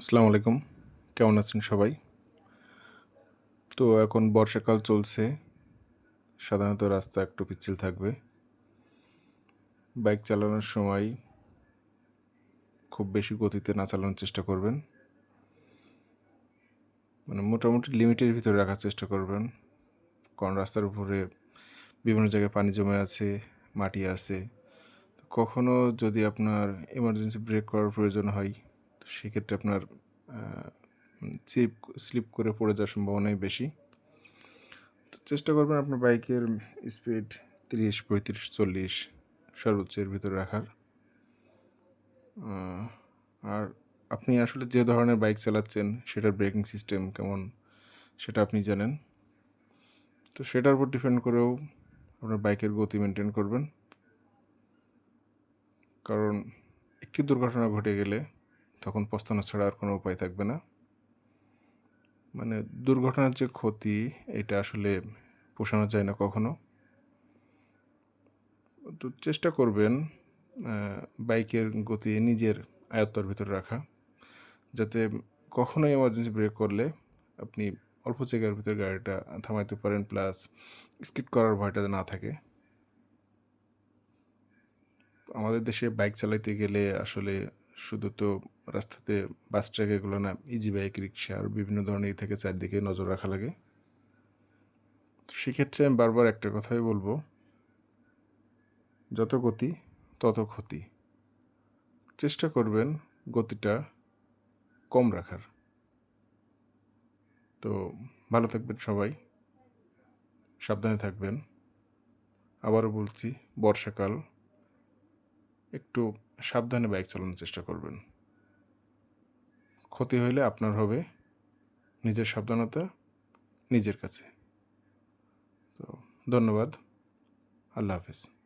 আসসালামু আলাইকুম। কেমন আছেন সবাই? তো এখন বর্ষাকাল চলছে। সাধারণত রাস্তা একটু পিচ্ছিল থাকবে। বাইক চালানোর সময় খুব বেশি গতিতে না চালানোর চেষ্টা করবেন। মানে মোটামুটি লিমিটের ভিতরে রাখার চেষ্টা করবেন। কারণ রাস্তার উপরে বিভিন্ন জায়গায় পানি জমে আছে, মাটি আছে। তো কখনো যদি আপনার এমার্জেন্সি ব্রেক করার প্রয়োজন হয় তো সেক্ষেত্রে আপনার স্লিপ স্লিপ করে পড়ে যাওয়ার সম্ভাবনাই বেশি। তো চেষ্টা করবেন আপনার বাইকের স্পিড তিরিশ, পঁয়ত্রিশ, চল্লিশ সর্বোচ্চের ভিতরে রাখার। আর আপনি আসলে যে ধরনের বাইক চালাচ্ছেন, সেটার ব্রেকিং সিস্টেম কেমন, সেটা আপনি জানেন। তো সেটার উপর ডিপেন্ড করেও আপনার বাইকের গতি মেনটেন করবেন। কারণ একটি দুর্ঘটনা ঘটে গেলে তখন পস্তানো ছাড়া আর কোনো উপায় থাকবে না। মানে দুর্ঘটনার যে ক্ষতি, এটা আসলে পোষানো যায় না কখনো। তো চেষ্টা করবেন বাইকের গতি নিজের আয়ত্তর ভিতরে রাখা। যাতে কখনোই এমার্জেন্সি ব্রেক করলে আপনি অল্প জায়গার ভিতরে গাড়িটা থামাইতে পারেন প্লাস স্কিড করার ভয়টা না থাকে। আমাদের দেশে বাইক চালাইতে গেলে আসলে শুধু তো রাস্তাতে বাস ট্রাক এগুলো না ইজি বাইক রিক্সা আর বিভিন্ন ধরনের থেকে চারদিকে নজর রাখা লাগে। তো সেক্ষেত্রে আমি বারবার একটা কথাই বলব, যত গতি তত ক্ষতি। চেষ্টা করবেন গতিটা কম রাখার। তো ভালো থাকবেন সবাই, সাবধানে থাকবেন। আবারও বলছি, বর্ষাকাল। একটু সাবধানে বাইক চালানোর চেষ্টা করবেন। ক্ষতি হইলে আপনার হবে নিজের সাবধানতা, নিজের কাছে। তো ধন্যবাদ। আল্লাহ হাফেজ।